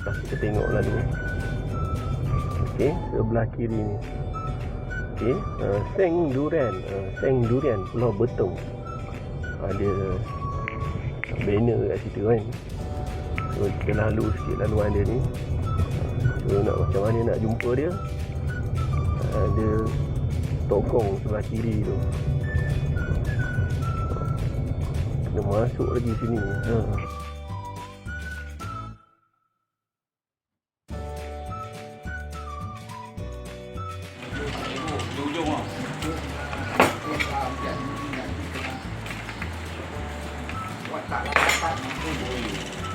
Tak kita tengok lalu. Okey, sebelah kiri ni. Okey, uh, Seng Durian, uh, Seng Durian Pulau Betong. Ada banner kat situ kan. So kita lalu sikit laluan dia ni. So nak macam mana nak jumpa dia? Ada tokong sebelah kiri tu. Kena masuk lagi sini.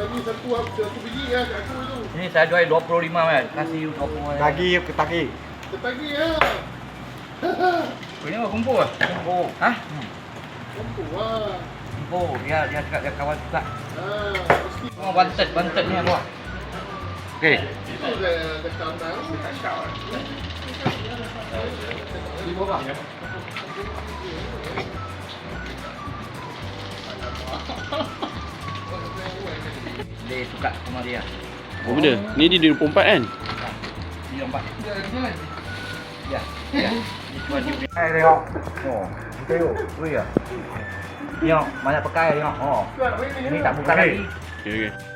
tak mau. Ni Ini saya jual 25 kan. Kasih you 20. Tagi ke tagi. Ini apa kumpul ah? Kumpul. Ha? Kumpul. Dia dia cakap dia kawan juga. Oh, bantet, bantet ni apa? Okey. Dia suka sama dia. Oh benda, ni dia 24 kan? Dia empat. Ya. Ya. Ni cuma dia. Hai tengok. Oh, tengok. Oh ya. Tengok, banyak pekai tengok. Oh. Ini tak buka lagi. Okey okey.